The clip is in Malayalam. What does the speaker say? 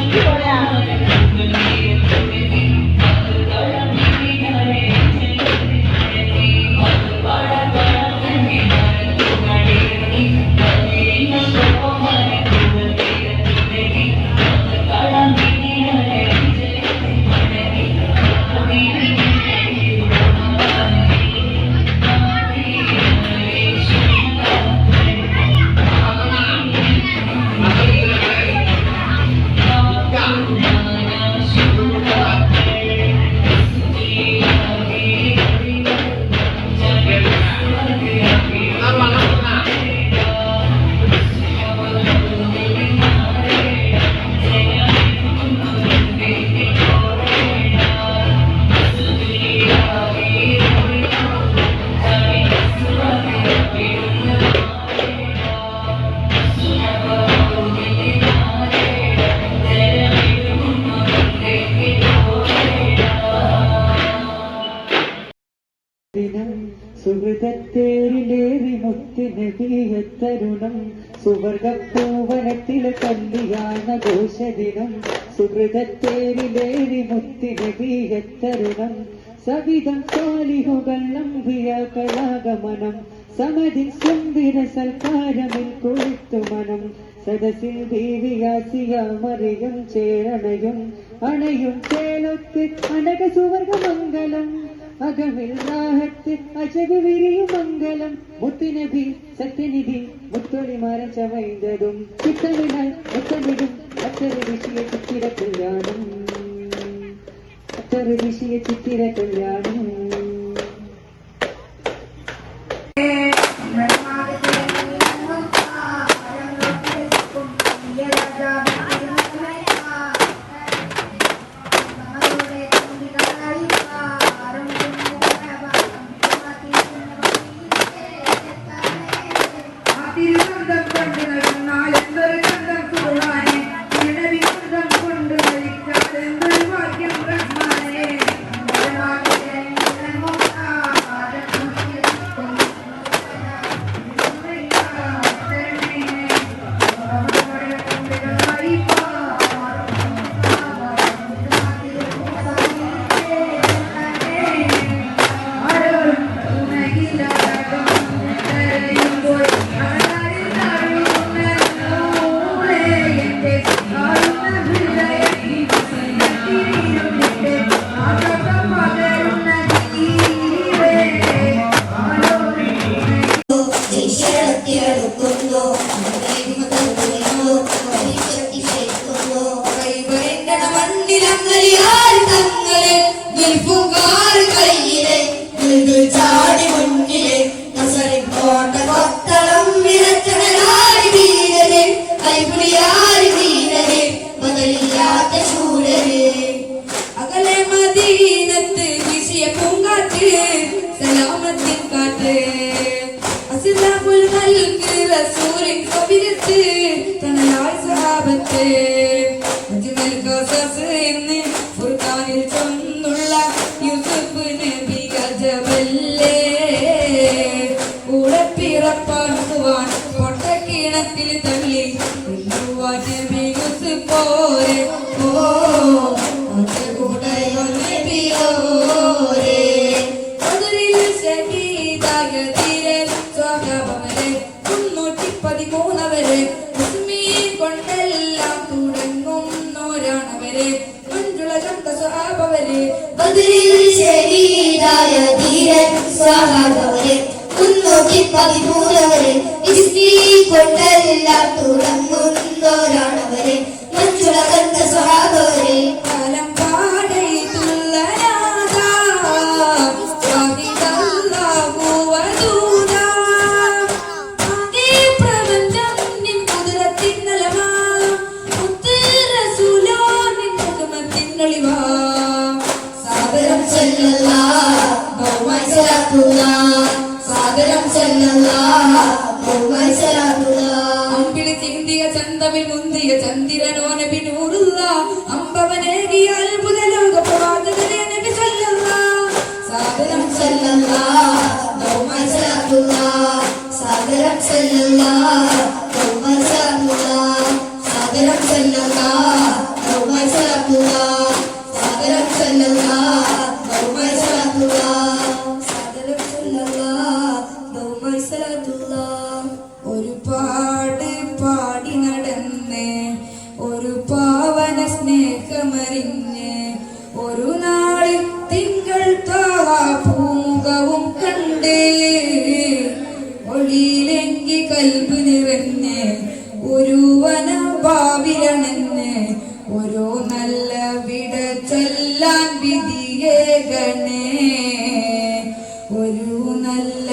Thank you. തരുണം സുവർഗപ്പൂവനത്തിലെ കല്യാണ ഘോഷദിനം സുഹൃതത്തേരിലേരി മുത്തിനബിയ തരുണം സവിധം സാലിഹുകൾ നമ്പിയ കലാഗമനം സമതിൽ സുന്ദര സൽക്കാരമിൽ കൊഴുത്തുമനം സദസിൽ ദേവിയാസിയ മറിയും ചേരണയും അണയും ചേലൊത്ത് അനക സുവർഗമംഗലം. അകമിൽ റാഹത്ത് അജക് വിരിയും മംഗലം. മുത്തുനബി സത്യനിധി മുത്തൊളിമാരൻ ചമൈന്തതും ചിത്തമിനാൽ മുത്തമിടും. അത്തറ് വിഷയ ചിത്തിര കല്യാണം. അത്തറ് വിഷയ ചിത്തിര കല്യാണം. tan, tan, ിയെടുക്കുന്നു മണ്ണിലങ്ങലിയാൽ തങ്ങളെ നിൽപ്പുകാർ കയ്യിലെ ചാടി മുന്നിലെ നസറിൻ അസിലാമുൽ മൽക്ക് റസൂലിൻ കബിരത്ത് തണലായി സഹാബത്ത് അജ്മൽ നബി ഗജബല്ലേ. കൂടെ പിറപ്പാക്കുവാൻ പൊട്ടക്കിണത്തിൽ തള്ളി കൊല്ലുവാൻ നബി ഷഹീദായ ധീരൻ സ്വഭാവവരെ മുന്നൂറ്റി കൊണ്ടെല്ലാം തുടങ്ങുന്നോരാണവരെ മഞ്ജുള ചന്ത സ്വഭാവവരെ ബദരിൽ ശരീരായ ധീരൻ സഹാബവരെ മുന്നൂറ്റി പതിമൂന്നവരെ ഇസ്ലീ കൊണ്ടെല്ലാം തുടങ്ങുന്നോരാണവരെ സലാത്തുള്ള സാഗരം ചെല്ലല്ലാ ബഹുമായി അമ്പിളി ചിന്തിയ ചന്തമിൽ മുന്തിയ ചന്ദ്രനോ നബി നൂറുള്ള അമ്പവനേകിയ ഒളിയിലെങ്കി കൽബ് നിറഞ്ഞ് ഒരു വന ഭാവിലണെന്ന് ഓരോ നല്ല വിട ചൊല്ലാൻ വിധിയേകണേ ഒരു നല്ല